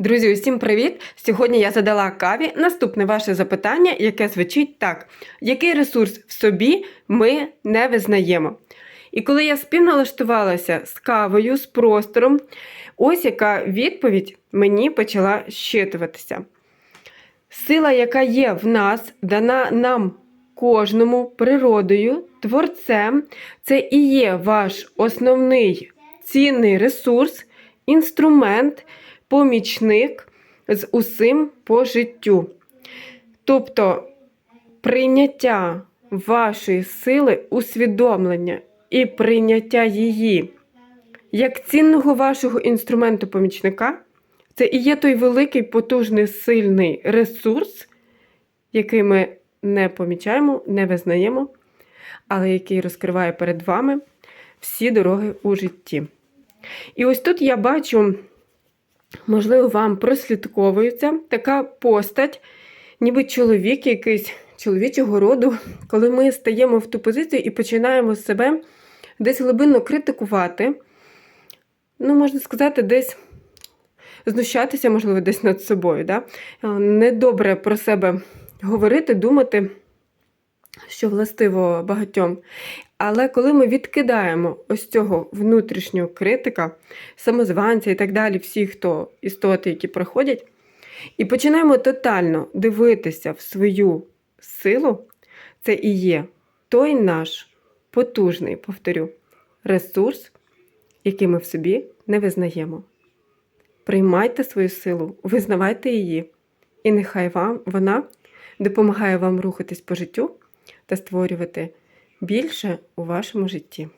Друзі, усім привіт! Сьогодні я задала каві наступне ваше запитання, яке звучить так: який ресурс в собі ми не визнаємо? І коли я співналаштувалася з кавою, з простором, ось яка відповідь мені почала щитуватися. Сила, яка є в нас, дана нам кожному природою, творцем, це і є ваш основний цінний ресурс, інструмент, помічник з усім по життю. Тобто прийняття вашої сили, усвідомлення і прийняття її як цінного вашого інструменту помічника, це і є той великий, потужний, сильний ресурс, який ми не помічаємо, не визнаємо, але який розкриває перед вами всі дороги у житті. І ось тут я бачу, можливо, вам прослідковується така постать, ніби чоловік якийсь чоловічого роду, коли ми стаємо в ту позицію і починаємо себе десь глибинно критикувати. Ну, можна сказати, десь знущатися, можливо, десь над собою. Да? Недобре про себе говорити, думати, що властиво багатьом. Але коли ми відкидаємо ось цього внутрішнього критика, самозванця і так далі, всі, хто істоти, які проходять, і починаємо тотально дивитися в свою силу, це і є той наш потужний, повторю, ресурс, який ми в собі не визнаємо. Приймайте свою силу, визнавайте її, і нехай вам вона допомагає вам рухатись по життю та створювати більше у вашому житті.